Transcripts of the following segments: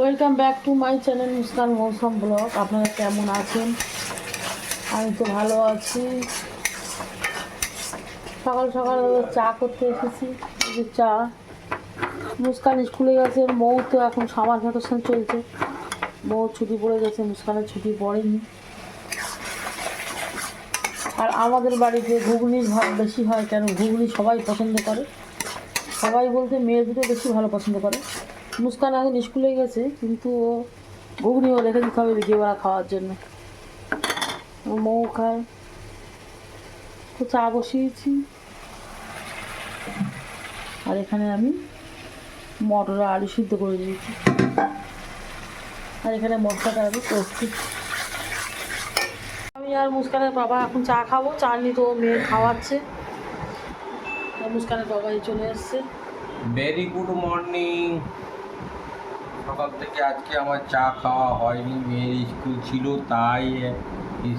Welcome back to my channel Muskan Mousum blog আপনারা কেমন আছেন? আমি তো ভালো আছি। সকাল সকাল চা করতে এসেছি। চা। মুস্কান স্কুলে গেছে, মৌ তো এখন সামার ভ্যাকেশন চলছে। মৌ ছুটি পড়ে গেছে, মুস্কানের ছুটি পড়েনি। আর আমাদের বাড়িতে ঘুগনির ভাত বেশি হয় কেন? ঘুগনি সবাই পছন্দ করে। সবাই বলতে মেয়ে দুটো বেশি ভালো পছন্দ করে। মুস্কান এখন স্কুলে গেছে, কিন্তু ও ঘুগনিও রেখে দিতে হবে বিকেলবেলা খাওয়ার জন্য। ও মৌ খায়। তো চা বসিয়েছি। আর এখানে আমি মটর আলু সিদ্ধ করে দিয়েছি। আর এখানে মশলাটা আমি করছি আমি আর মুস্কানের বাবা এখন চা খাব। চা নিয়ে তো মেয়ে খাওয়াচ্ছে। মুস্কানের বাবাই চলে এসছে। ভেরি গুড মর্নিং সকাল থেকে আজকে আমার চা খাওয়া হয়নি মেয়ের স্কুল ছিল তাই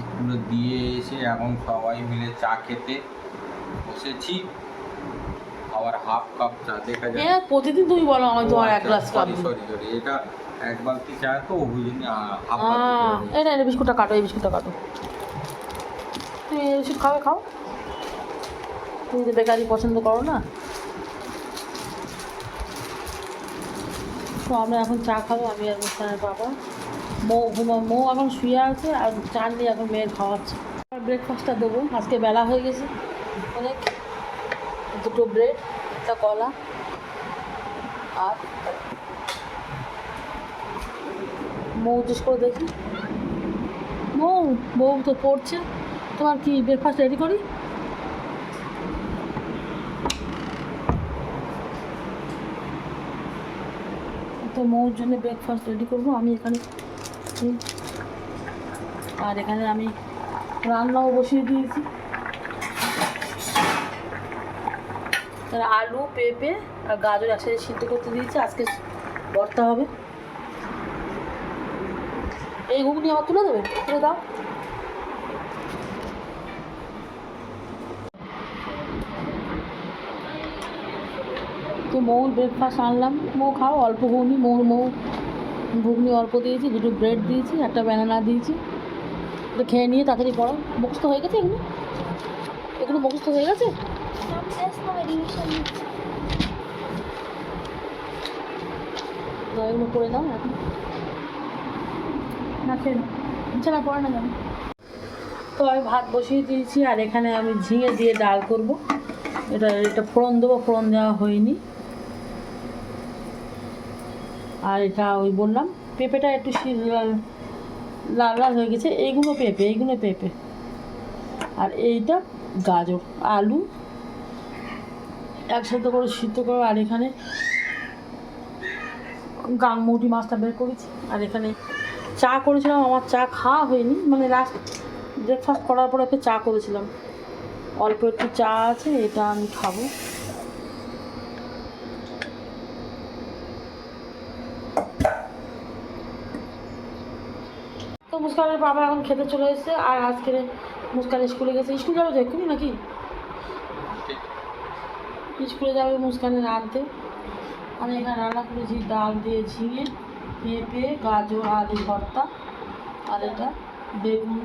স্কুলে দিয়ে এসে এখন সবাই মিলে চা খেতে বসেছি। আবার হাফ কাপ চা দেখা যায় হ্যাঁ প্রতিদিন তুমি বলো আমি তোমার এক গ্লাস কাপ সরি সরি এটা এক বালতি চা তো ওই জন্য হাফ না এই বিস্কুটটা কাটো এই বিস্কুটটা কাটো। তুমি এই বিস্কুট খাবে খাও। তুমি তো বেকারি পছন্দ করো না তো আমরা এখন চা খাব, আমি আর মুস্কানের বাবা। মৌ ঘুমা মৌ এখন শুয়ে আছে আর চা নিয়ে এখন মেয়ের খাওয়াচ্ছে। ব্রেকফাস্টটা দেবো, আজকে বেলা হয়ে গেছে অনেক। দুটো ব্রেড একটা কলা আর মৌ জিজ্ঞেস করে দেখি। মৌ বউ তো পড়ছে। তোমার কি ব্রেকফাস্ট রেডি করি? মৌর জন্য ব্রেকফাস্ট রেডি করব। আমি এখানে আর এখানে আমি রান্নাও বসিয়ে দিয়েছি। তার আলু, পেঁপে আর গাজর একসাথে সিদ্ধ করতে দিয়েছি। আজকে ভর্তা হবে। এই ঘুগনি আমার তুলে দেবে? তুলে দাও। তো মৌ ব্রেকফাস্ট আনলাম। মৌ খাও, অল্প ঘুগনি মৌ মৌ ঘুগনি অল্প দিয়েছি, দুটো ব্রেড দিয়েছি, একটা ব্যানানা দিয়েছি। তো খেয়ে নিয়ে তাড়াতাড়ি পড়ো মুখস্থ হয়ে গেছে এগুলো? এগুলো মুখস্থ হয়ে গেছে? এগুলো করে দাও এখন। পড়ে না তো আমি ভাত বসিয়ে দিয়েছি, আর এখানে আমি ঝিঙে দিয়ে ডাল করব। এটা এটা ফোড়ন দেবো, ফোড়ন দেওয়া হয়নি। আর এটা ওই বললাম, পেঁপেটা একটু লাল লাল হয়ে গেছে, এইগুলো পেঁপে এইগুলো পেঁপে। আর এইটা গাজর, আলু, একসাথে করে সিদ্ধ করে, আর এখানে গাংমুটি মাছটা বের করেছি। আর এখানে চা করেছিলাম, আমার চা খাওয়া হয়নি মানে লাস্ট ব্রেকফাস্ট করার পরে একটা চা করেছিলাম। অল্প একটু চা আছে, এটা আমি খাব। মুস্কানের বাবা এখন খেতে চলে এসেছে আর আজকে মুস্কান স্কুলে গেছে। স্কুল যাবে তো এক্ষুনি নাকি? স্কুলে যাবে মুস্কানের আনতে। আমি এখানে রান্না করেছি ডাল দিয়ে ঝিঙে, পেঁপে, গাজর, আলু ভর্তা, আর এটা বেগুন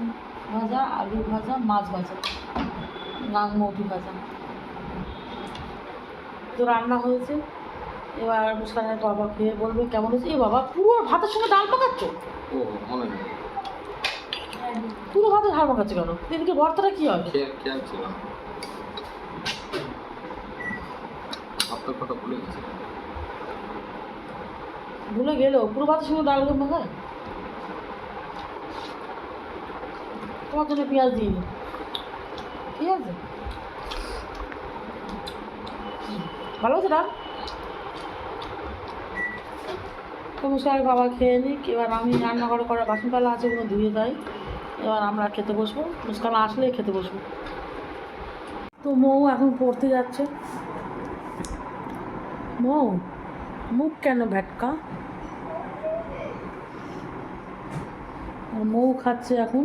ভাজা, আলু ভাজা, মাছ ভাজা নাংমৌটি ভাজা। তো রান্না হয়েছে। এবার মুস্কানের বাবা খেয়ে বলবে, কেমন হয়েছে? এ বাবা, পুরো ভাতের সঙ্গে ডাল পাকাচ্ছ? ও, মনে পুরো ভাতে ডাল পাকাচ্ছ কেন? এদিকে ভর্তাটা কী হবে। আপনার কথা ভুলে গেছি। ভুলে গেলেও পুরো ভাতের সঙ্গে ডাল মাখায় তোমার জন্য পেঁয়াজ দিয়ে দিই। ঠিক আছে? ভালো আছে ডাল? তো মুস্কান বাবা খেয়ে নিক। এবার আমি রান্নাঘরে করা বাসনপালা আছে ওগুলো ধুয়ে দেয়। এবার আমরা খেতে বসবো। মুস্কান আসলে খেতে বসবো। তো মৌ এখন পড়তে যাচ্ছে। মৌ, মুখ কেন ভ্যাটকা মৌ খাচ্ছে এখন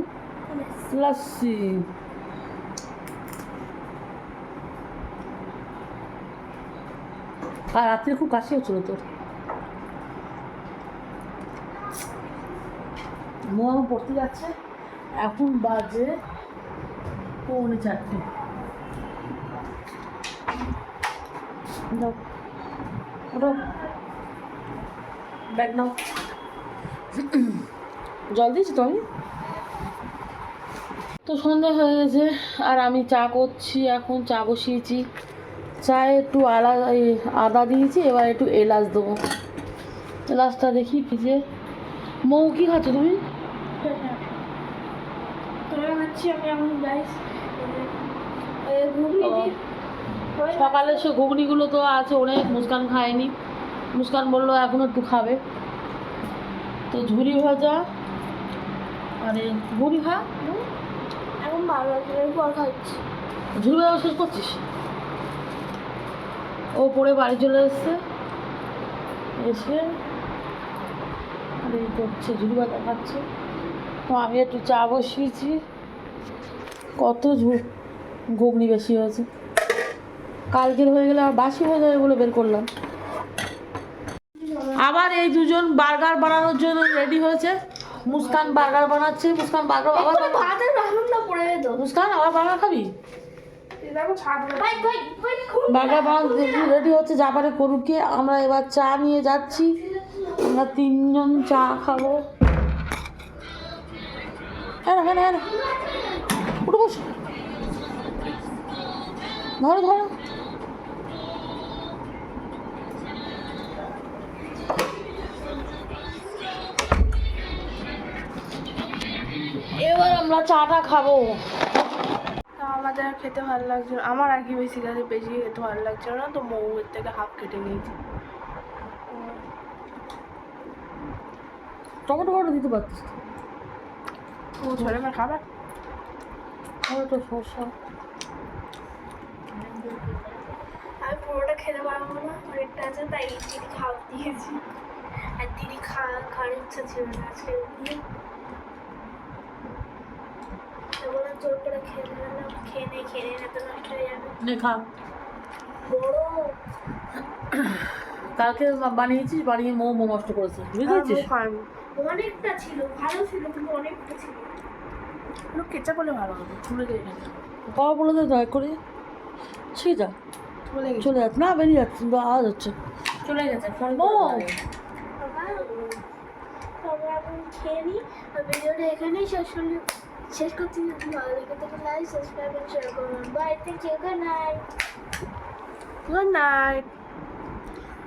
লাস্সি আর রাত্রে খুব কাশি হচ্ছিল তোর। মোয়া পড়তে যাচ্ছে। এখন বাজে পৌনে চারটে। ব্যাগ নাও। জল দিয়েছি তো আমি তো সন্ধ্যা হয়ে গেছে, আর আমি চা করছি, এখন চা বসিয়েছি। চায়ে একটু আলাদা আদা দিয়েছি, এবার একটু এলাচ দেবো। এলাচটা দেখি ভিজে মৌ কি খাচ্ছ তুমি? তোরা হচ্ছে আমি এখন গাইস ঘুগনি ও। সকালে সে ঘুগনিগুলো তো আছে অনেক মুস্কান খায়নি। মুস্কান বলল এখন একটু খাবে। তো ঝুরি ভাজা আর ঘুগনি খা। এখন পর খাচ্ছি। ঝুরি ভাজা শেষ করছিস? ও পরে বাড়ি চলে এসছে। এসে আর এই করছে ঝুরি ভাজা খাচ্ছে। তো আমি একটু চা বসিয়েছি। কত ঘুগনি বেশি হয়েছে। কালকের হয়ে গেলে আর বাসি হয়ে যাবে বলে বের করলাম। আবার এই দুজন বার্গার বানানোর জন্য রেডি হয়েছে। মুস্কান বার্গার বানাচ্ছে। মুস্কান বার্গার আবার। ভাতের রান্না পড়ে যেত মুস্কান আবার বার্গার খাবি? বার্গার বানানো রেডি হচ্ছে যাবারে করুকে আমরা এবার চা নিয়ে যাচ্ছি। আমরা তিনজন চা খাব। হ্যাঁ হ্যাঁ হ্যাঁ। উঠে বস। ধরো ধরো। এবার আমরা চাটা খাব। তা আমাদের আর খেতে ভালো লাগছে আমার আর কি বেশি কাছে বেশি খেতে ভালো লাগছিল না তো মৌয়ের থেকে হাফ কেটে নিয়েছি। টমেটো ফটো দিতে পারতিস তো। ও ছোট আমার খাবার? টমেটো শসা আমি পুরোটা খেতে পারব না অনেকটা আছে তাই দিদি খাওয়া দিয়েছি। আর দিদি খাওয়া খাওয়ার ইচ্ছা ছিল না আজকে। তো বললাম জোর করে খেয়ে নিলাম খেয়ে নেই খেয়ে নেই না তো নষ্ট হয়ে যাবে। বড়। কালকে বানিয়েছিস বানিয়ে মোমো নষ্ট করেছিস বুঝতে পারছিস অনেকটা ছিল ভালো ছিল কিন্তু অনেকটা ছিল। কেঁচা করলে ভালো হবে চলে বাবা বলে দে দয়া করে। ঠিক যা। চলে গেছে। চলে যাচ্ছে না বেরিয়ে যাচ্ছে আওয়াজ হচ্ছে। চলে গেছে বাবা আমরা এখন খেয়ে নিই আর ভিডিওটা এখানেই শেষ শেষ করছি যদি ভালো লেগে থাকে লাইক সাবস্ক্রাইব এন্ড শেয়ার করুন bye thank you good night good night